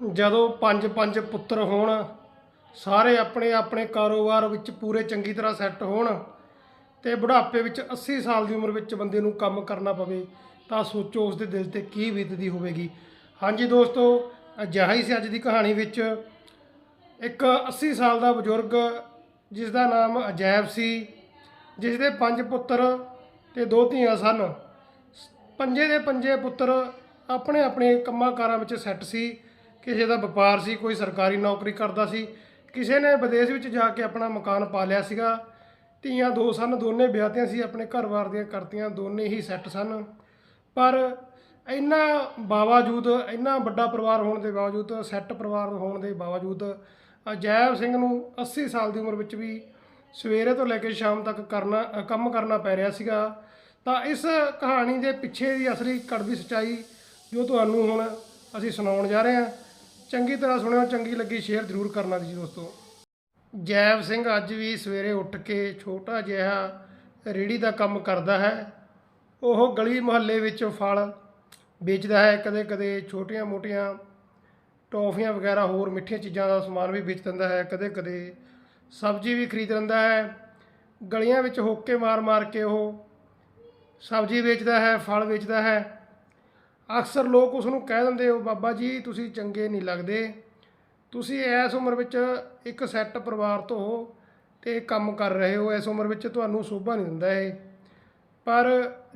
ਜਦੋਂ ਪੰਜ ਪੰਜ ਪੁੱਤਰ ਹੋਣ, ਸਾਰੇ ਆਪਣੇ ਆਪਣੇ ਕਾਰੋਬਾਰ ਵਿੱਚ ਪੂਰੇ ਚੰਗੀ ਤਰ੍ਹਾਂ ਸੈੱਟ ਹੋਣ ਤੇ ਬੁਢਾਪੇ ਵਿੱਚ 80 ਸਾਲ ਦੀ ਉਮਰ ਵਿੱਚ ਬੰਦੇ ਨੂੰ ਕੰਮ ਕਰਨਾ ਪਵੇ, ਤਾਂ ਸੋਚੋ ਉਸ ਦੇ ਦਿਲ ਤੇ ਕੀ ਬੀਤਦੀ ਹੋਵੇਗੀ। ਹਾਂਜੀ ਦੋਸਤੋ, ਅਜਿਹਾ ਹੀ ਸੀ ਅੱਜ ਦੀ ਕਹਾਣੀ ਵਿੱਚ। ਇੱਕ 80 ਸਾਲ ਦਾ ਬਜ਼ੁਰਗ ਜਿਸ ਦਾ ਨਾਮ ਅਜੈਬ ਸੀ ਜਿਸ ਦੇ ਪੰਜ ਪੁੱਤਰ ਤੇ ਦੋ ਧੀਆਂ ਸਨ, ਪੰਜੇ ਦੇ ਪੰਜੇ ਪੁੱਤਰ ਆਪਣੇ ਆਪਣੇ ਕੰਮਾਂ ਕਾਰਾਂ ਵਿੱਚ ਸੈੱਟ ਸੀ ਕਿਸੇ ਦਾ ਵਪਾਰ ਸੀ, ਕੋਈ ਸਰਕਾਰੀ ਨੌਕਰੀ ਕਰਦਾ ਸੀ, ਕਿਸੇ ਨੇ ਵਿਦੇਸ਼ ਵਿੱਚ ਜਾ ਕੇ ਆਪਣਾ ਮਕਾਨ ਪਾ ਲਿਆ ਸੀਗਾ। ਧੀਆਂ ਦੋ ਸਨ, ਦੋਨੇ ਵਿਆਹਤੀਆਂ ਸੀ, ਆਪਣੇ ਘਰ-ਬਾਰ ਦੀਆਂ ਕਰਤੀਆਂ ਦੋਨੇ ਹੀ ਸੈੱਟ ਸਨ। ਪਰ ਇੰਨਾ ਬਾਵਜੂਦ, ਇੰਨਾ ਵੱਡਾ ਪਰਿਵਾਰ ਹੋਣ ਦੇ ਬਾਵਜੂਦ, ਸੈੱਟ ਪਰਿਵਾਰ ਹੋਣ ਦੇ ਬਾਵਜੂਦ ਅਜੈਬ ਸਿੰਘ ਨੂੰ 80 ਸਾਲ ਦੀ ਉਮਰ ਵਿੱਚ ਵੀ ਸਵੇਰੇ ਤੋਂ ਲੈ ਕੇ ਸ਼ਾਮ ਤੱਕ ਕਰਨਾ ਕੰਮ ਕਰਨਾ ਪੈ ਰਿਹਾ ਸੀਗਾ, ਤਾਂ ਇਸ ਕਹਾਣੀ ਦੇ ਪਿੱਛੇ ਦੀ ਅਸਲੀ ਕੜਵੀ ਸੱਚਾਈ ਜੋ ਤੁਹਾਨੂੰ ਹੁਣ ਅਸੀਂ ਸੁਣਾਉਣ ਜਾ ਰਹੇ ਹਾਂ। ਚੰਗੀ ਤਰ੍ਹਾਂ ਸੁਣਿਓ, ਚੰਗੀ ਲੱਗੀ ਸ਼ੇਅਰ ਜ਼ਰੂਰ ਕਰਨਾ ਜੀ ਦੋਸਤੋ। ਜੈਵ ਸਿੰਘ ਅੱਜ ਵੀ ਸਵੇਰੇ ਉੱਠ ਕੇ ਛੋਟਾ ਜਿਹਾ ਰੇੜੀ ਦਾ ਕੰਮ ਕਰਦਾ ਹੈ। ਉਹ ਗਲੀ ਮੁਹੱਲੇ ਵਿੱਚ ਫਲ ਵੇਚਦਾ ਹੈ। ਕਦੇ ਕਦੇ ਛੋਟੀਆਂ ਮੋਟੀਆਂ ਟੌਫੀਆਂ ਵਗੈਰਾ, ਹੋਰ ਮਿੱਠੀਆਂ ਚੀਜ਼ਾਂ ਦਾ ਸਮਾਨ ਵੀ ਵੇਚ ਦਿੰਦਾ ਹੈ। ਕਦੇ ਕਦੇ ਸਬਜ਼ੀ ਵੀ ਖਰੀਦ ਲੈਂਦਾ ਹੈ। ਗਲੀਆਂ ਵਿੱਚ ਹੋਕੇ ਮਾਰ-ਮਾਰ ਕੇ ਉਹ ਸਬਜ਼ੀ ਵੇਚਦਾ ਹੈ, ਫਲ ਵੇਚਦਾ ਹੈ। ਅਕਸਰ ਲੋਕ ਉਸ ਨੂੰ ਕਹਿ ਦਿੰਦੇ ਹੋ ਬਾਬਾ ਜੀ, ਤੁਸੀਂ ਚੰਗੇ ਨਹੀਂ ਲੱਗਦੇ। ਤੁਸੀਂ ਇਸ ਉਮਰ ਵਿੱਚ ਇੱਕ ਸੈੱਟ ਪਰਿਵਾਰ ਤੋਂ ਹੋ ਤੇ ਕੰਮ ਕਰ ਰਹੇ ਹੋ। ਇਸ ਉਮਰ ਵਿੱਚ ਤੁਹਾਨੂੰ ਸੋਭਾ ਨਹੀਂ ਦਿੰਦਾ ਇਹ। ਪਰ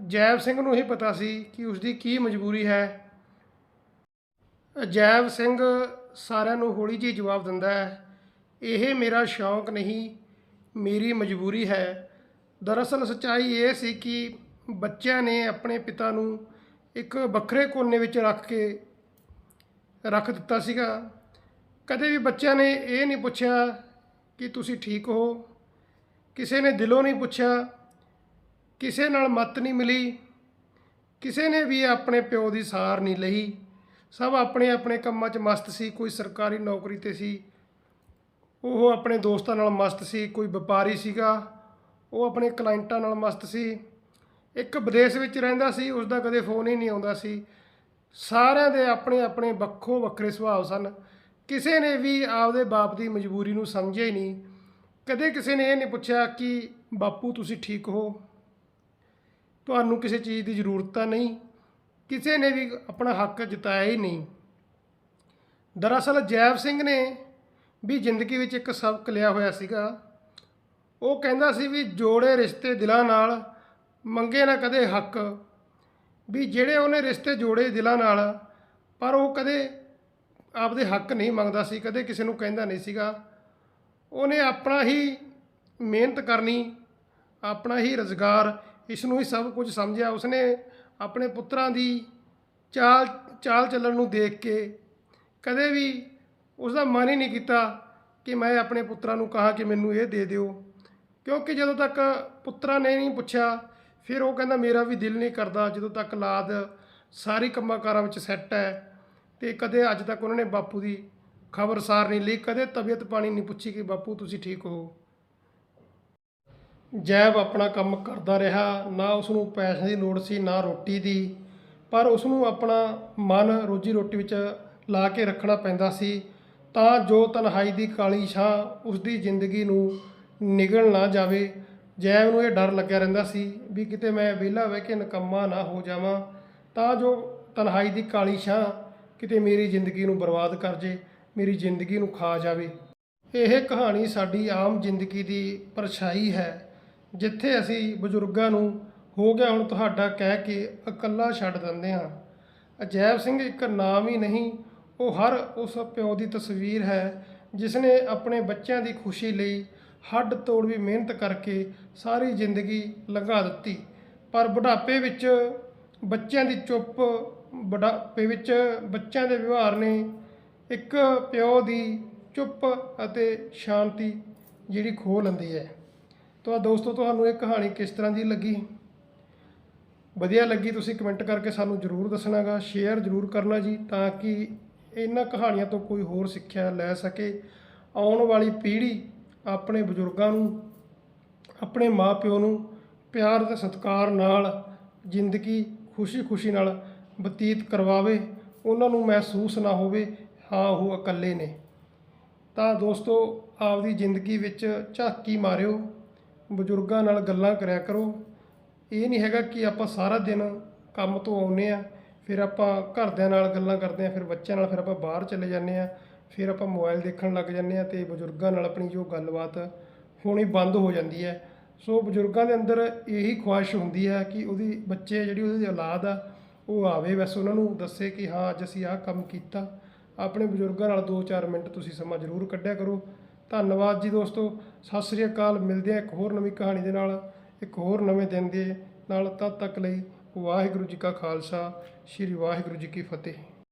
ਜੈਬ ਸਿੰਘ ਨੂੰ ਹੀ ਪਤਾ ਸੀ ਕਿ ਉਸ ਦੀ ਕੀ ਮਜਬੂਰੀ ਹੈ। ਜੈਬ ਸਿੰਘ ਸਾਰਿਆਂ ਨੂੰ ਹੌਲੀ ਜਿਹੀ ਜਵਾਬ ਦਿੰਦਾ ਹੈ, ਇਹ ਮੇਰਾ ਸ਼ੌਂਕ ਨਹੀਂ, ਮੇਰੀ ਮਜਬੂਰੀ ਹੈ। ਦਰਅਸਲ ਸੱਚਾਈ ਇਹ ਸੀ ਕਿ ਬੱਚਿਆਂ ਨੇ ਆਪਣੇ ਪਿਤਾ ਨੂੰ ਇੱਕ ਵੱਖਰੇ ਕੋਨੇ ਵਿੱਚ ਰੱਖ ਕੇ ਰੱਖ ਦਿੱਤਾ ਸੀਗਾ। ਕਦੇ ਵੀ ਬੱਚਿਆਂ ਨੇ ਇਹ ਨਹੀਂ ਪੁੱਛਿਆ ਕਿ ਤੁਸੀਂ ਠੀਕ ਹੋ। ਕਿਸੇ ਨੇ ਦਿਲੋਂ ਨਹੀਂ ਪੁੱਛਿਆ, ਕਿਸੇ ਨਾਲ ਮੱਤ ਨਹੀਂ ਮਿਲੀ, ਕਿਸੇ ਨੇ ਵੀ ਆਪਣੇ ਪਿਓ ਦੀ ਸਾਰ ਨਹੀਂ ਲਈ। ਸਭ ਆਪਣੇ ਆਪਣੇ ਕੰਮਾਂ 'ਚ ਮਸਤ ਸੀ, ਕੋਈ ਸਰਕਾਰੀ ਨੌਕਰੀ ਤੇ ਸੀ। ਉਹ ਆਪਣੇ ਦੋਸਤਾਂ ਨਾਲ ਮਸਤ ਸੀ, ਕੋਈ ਵਪਾਰੀ ਸੀਗਾ। ਉਹ ਆਪਣੇ ਕਲਾਇੰਟਾਂ ਨਾਲ ਮਸਤ ਸੀ। ਇੱਕ ਵਿਦੇਸ਼ ਵਿੱਚ ਰਹਿੰਦਾ ਸੀ ਉਸ ਦਾ ਕਦੇ ਫੋਨ ਹੀ ਨਹੀਂ ਆਉਂਦਾ ਸੀ। ਸਾਰਿਆਂ ਦੇ ਆਪਣੇ ਆਪਣੇ ਵੱਖੋ ਵੱਖਰੇ ਸੁਭਾਅ ਸਨ। ਕਿਸੇ ਨੇ ਵੀ ਆਪਦੇ ਬਾਪ ਦੀ ਮਜਬੂਰੀ ਨੂੰ ਸਮਝਿਆ ਹੀ ਨਹੀਂ। ਕਦੇ ਕਿਸੇ ਨੇ ਇਹ ਨਹੀਂ ਪੁੱਛਿਆ ਕਿ, ਬਾਪੂ, ਤੁਸੀਂ ਠੀਕ ਹੋ? ਤੁਹਾਨੂੰ ਕਿਸੇ ਚੀਜ਼ ਦੀ ਜ਼ਰੂਰਤ ਤਾਂ ਨਹੀਂ। ਕਿਸੇ ਨੇ ਵੀ ਆਪਣਾ ਹੱਕ ਜਤਾਇਆ ਹੀ ਨਹੀਂ। ਦਰਅਸਲ ਜੈਵ ਸਿੰਘ ਨੇ ਵੀ ਜ਼ਿੰਦਗੀ ਵਿੱਚ ਇੱਕ ਸਬਕ ਲਿਆ ਹੋਇਆ ਸੀਗਾ। ਉਹ ਕਹਿੰਦਾ ਸੀ ਵੀ ਜੋੜੇ ਰਿਸ਼ਤੇ ਦਿਲਾਂ ਨਾਲ ਮੰਗੇ ਨਾ ਕਦੇ ਹੱਕ। ਵੀ ਜਿਹੜੇ ਉਹਨੇ ਰਿਸ਼ਤੇ ਜੋੜੇ ਦਿਲਾਂ ਨਾਲ, ਪਰ ਉਹ ਕਦੇ ਆਪਦੇ ਹੱਕ ਨਹੀਂ ਮੰਗਦਾ ਸੀ, ਕਦੇ ਕਿਸੇ ਨੂੰ ਕਹਿੰਦਾ ਨਹੀਂ ਸੀਗਾ। ਉਹਨੇ ਆਪਣਾ ਹੀ ਮਿਹਨਤ ਕਰਨੀ, ਆਪਣਾ ਹੀ ਰੁਜ਼ਗਾਰ, ਇਸ ਨੂੰ ਹੀ ਸਭ ਕੁਝ ਸਮਝਿਆ। ਉਸਨੇ ਆਪਣੇ ਪੁੱਤਰਾਂ ਦੀ ਚਾਲ ਚਾਲ ਚੱਲਣ ਨੂੰ ਦੇਖ ਕੇ ਕਦੇ ਵੀ ਉਸ ਦਾ ਮਨ ਹੀ ਨਹੀਂ ਕੀਤਾ ਕਿ ਮੈਂ ਆਪਣੇ ਪੁੱਤਰਾਂ ਨੂੰ ਕਹਾ ਕਿ ਮੈਨੂੰ ਇਹ ਦੇ ਦਿਓ। ਕਿਉਂਕਿ ਜਦੋਂ ਤੱਕ ਪੁੱਤਰਾਂ ਨੇ ਨਹੀਂ ਪੁੱਛਿਆ ਫਿਰ ਉਹ ਕਹਿੰਦਾ, ਮੇਰਾ ਵੀ ਦਿਲ ਨਹੀਂ ਕਰਦਾ, ਜਦੋਂ ਤੱਕ ਲਾਦ ਸਾਰੀ ਕੰਮਾਂ ਕਾਰਾਂ ਵਿੱਚ ਸੈੱਟ ਹੈ ਤੇ ਕਦੇ ਅੱਜ ਤੱਕ ਉਹਨਾਂ ਨੇ ਬਾਪੂ ਦੀ ਖਬਰਸਾਰ ਨਹੀਂ ਲਈ, ਕਦੇ ਤਬੀਅਤ ਪਾਣੀ ਨਹੀਂ ਪੁੱਛੀ ਕਿ ਬਾਪੂ ਤੁਸੀਂ ਠੀਕ ਹੋ? ਜੈਬ ਆਪਣਾ ਕੰਮ ਕਰਦਾ ਰਿਹਾ, ਨਾ ਉਸ ਨੂੰ ਪੈਸੇ ਦੀ ਲੋੜ ਸੀ, ਨਾ ਰੋਟੀ ਦੀ, ਪਰ ਉਸ ਨੂੰ ਆਪਣਾ ਮਨ ਰੋਜੀ ਰੋਟੀ ਵਿੱਚ ਲਾ ਕੇ ਰੱਖਣਾ ਪੈਂਦਾ ਸੀ। ਤਾਂ ਜੋ ਤਨਹਾਈ ਦੀ ਕਾਲੀ ਛਾਂ ਉਸ ਦੀ ਜ਼ਿੰਦਗੀ ਨੂੰ ਨਿਗਲ ਨਾ ਜਾਵੇ ਜੈਬ ਨੂੰ ਇਹ ਡਰ ਲੱਗਿਆ ਰਹਿੰਦਾ ਸੀ ਵੀ ਕਿਤੇ ਮੈਂ ਵਿਹਲਾ ਬਹਿ ਕੇ ਨਕੰਮਾ ਨਾ ਹੋ ਜਾਵਾਂ, ਤਾਂ ਜੋ ਤਨਹਾਈ ਦੀ ਕਾਲੀ ਛਾਂ ਕਿਤੇ ਮੇਰੀ ਜ਼ਿੰਦਗੀ ਨੂੰ ਬਰਬਾਦ ਕਰ ਜੇ, ਮੇਰੀ ਜ਼ਿੰਦਗੀ ਨੂੰ ਖਾ ਜਾਵੇ। ਇਹ ਕਹਾਣੀ ਸਾਡੀ ਆਮ ਜ਼ਿੰਦਗੀ ਦੀ ਪਰਛਾਈ ਹੈ, ਜਿੱਥੇ ਅਸੀਂ ਬਜ਼ੁਰਗਾਂ ਨੂੰ ਹੋ ਗਿਆ ਹੁਣ ਤੁਹਾਡਾ ਕਹਿ ਕੇ ਇਕੱਲਾ ਛੱਡ ਦਿੰਦੇ ਹਾਂ। ਅਜੈਬ ਸਿੰਘ ਇੱਕ ਨਾਮ ਹੀ ਨਹੀਂ, ਉਹ ਹਰ ਉਸ ਪਿਓ ਦੀ ਤਸਵੀਰ ਹੈ ਜਿਸ ਨੇ ਆਪਣੇ ਬੱਚਿਆਂ ਦੀ ਖੁਸ਼ੀ ਲਈ ਹੱਡ ਤੋੜ ਵੀ ਮਿਹਨਤ ਕਰਕੇ ਸਾਰੀ ਜ਼ਿੰਦਗੀ ਲੰਘਾ ਦਿੱਤੀ। ਪਰ ਬੁਢਾਪੇ ਵਿੱਚ ਬੱਚਿਆਂ ਦੀ ਚੁੱਪ, ਬੁਢਾਪੇ ਵਿੱਚ ਬੱਚਿਆਂ ਦੇ ਵਿਵਹਾਰ ਨੇ ਇੱਕ ਪਿਓ ਦੀ ਚੁੱਪ ਅਤੇ ਸ਼ਾਂਤੀ ਜਿਹੜੀ ਖੋਹ ਲੈਂਦੀ ਹੈ। ਤਾਂ ਦੋਸਤੋ, ਤੁਹਾਨੂੰ ਇਹ ਕਹਾਣੀ ਕਿਸ ਤਰ੍ਹਾਂ ਦੀ ਲੱਗੀ? ਵਧੀਆ ਲੱਗੀ ਤੁਸੀਂ ਕਮੈਂਟ ਕਰਕੇ ਸਾਨੂੰ ਜਰੂਰ ਦੱਸਣਾਗਾ, ਸ਼ੇਅਰ ਜਰੂਰ ਕਰਨਾ ਜੀ, ਤਾਂ ਕਿ ਇਹਨਾਂ ਕਹਾਣੀਆਂ ਤੋਂ ਕੋਈ ਹੋਰ ਸਿੱਖਿਆ ਲੈ ਸਕੇ। ਆਉਣ ਵਾਲੀ ਪੀੜ੍ਹੀ ਆਪਣੇ ਬਜ਼ੁਰਗਾਂ ਨੂੰ, ਆਪਣੇ ਮਾਪਿਓ ਨੂੰ ਪਿਆਰ ਅਤੇ ਸਤਿਕਾਰ ਨਾਲ ਜ਼ਿੰਦਗੀ ਖੁਸ਼ੀ-ਖੁਸ਼ੀ ਨਾਲ ਬਤੀਤ ਕਰਵਾਵੇ, ਉਹਨਾਂ ਨੂੰ ਮਹਿਸੂਸ ਨਾ ਹੋਵੇ, ਹਾਂ, ਉਹ ਇਕੱਲੇ ਨੇ। ਤਾਂ ਦੋਸਤੋ, ਆਪਦੀ ਜ਼ਿੰਦਗੀ ਵਿੱਚ ਝਾਕੀ ਮਾਰਿਓ, ਬਜ਼ੁਰਗਾਂ ਨਾਲ ਗੱਲਾਂ ਕਰਿਆ ਕਰੋ। ਇਹ ਨਹੀਂ ਹੈਗਾ ਕਿ ਆਪਾਂ ਸਾਰਾ ਦਿਨ ਕੰਮ ਤੋਂ ਆਉਂਦੇ ਆ ਫਿਰ ਆਪਾਂ ਘਰਦਿਆਂ ਨਾਲ ਗੱਲਾਂ ਕਰਦੇ ਆ ਫਿਰ ਬੱਚਿਆਂ ਨਾਲ, ਫਿਰ ਆਪਾਂ ਬਾਹਰ ਚਲੇ ਜਾਂਦੇ ਆ ਫਿਰ ਆਪਾਂ ਮੋਬਾਈਲ ਦੇਖਣ ਲੱਗ ਜਾਂਦੇ ਆ ਤੇ ਬਜ਼ੁਰਗਾਂ ਨਾਲ ਆਪਣੀ ਜੋ ਗੱਲਬਾਤ ਹੋਣੀ ਬੰਦ ਹੋ ਜਾਂਦੀ ਹੈ। ਸੋ ਬਜ਼ੁਰਗਾਂ ਦੇ ਅੰਦਰ ਇਹੀ ਖੁਆਇਸ਼ ਹੁੰਦੀ ਹੈ ਕਿ ਉਹਦੀ ਬੱਚੇ ਜਿਹੜੀ ਉਹਦੀ ਔਲਾਦ ਆ, ਉਹ ਆਵੇ। ਵੈਸੇ ਉਹਨਾਂ ਨੂੰ ਦੱਸੇ ਕਿ ਹਾਂ, ਅੱਜ ਅਸੀਂ ਆਹ ਕੰਮ ਕੀਤਾ। ਆਪਣੇ ਬਜ਼ੁਰਗਾਂ ਨਾਲ 2-4 ਮਿੰਟ ਤੁਸੀਂ ਸਮਾਂ ਜ਼ਰੂਰ ਕੱਢਿਆ ਕਰੋ। ਧੰਨਵਾਦ ਜੀ ਦੋਸਤੋ। ਸਤਿ ਸ੍ਰੀ ਅਕਾਲ। ਮਿਲਦੇ ਹਾਂ ਇੱਕ ਹੋਰ ਨਵੀਂ ਕਹਾਣੀ ਦੇ ਨਾਲ, ਇੱਕ ਹੋਰ ਨਵੇਂ ਦਿਨ ਦੇ ਨਾਲ। ਤਦ ਤੱਕ ਲਈ ਵਾਹਿਗੁਰੂ ਜੀ ਕਾ ਖਾਲਸਾ, ਸ੍ਰੀ ਵਾਹਿਗੁਰੂ ਜੀ ਕੀ ਫਤਿਹ।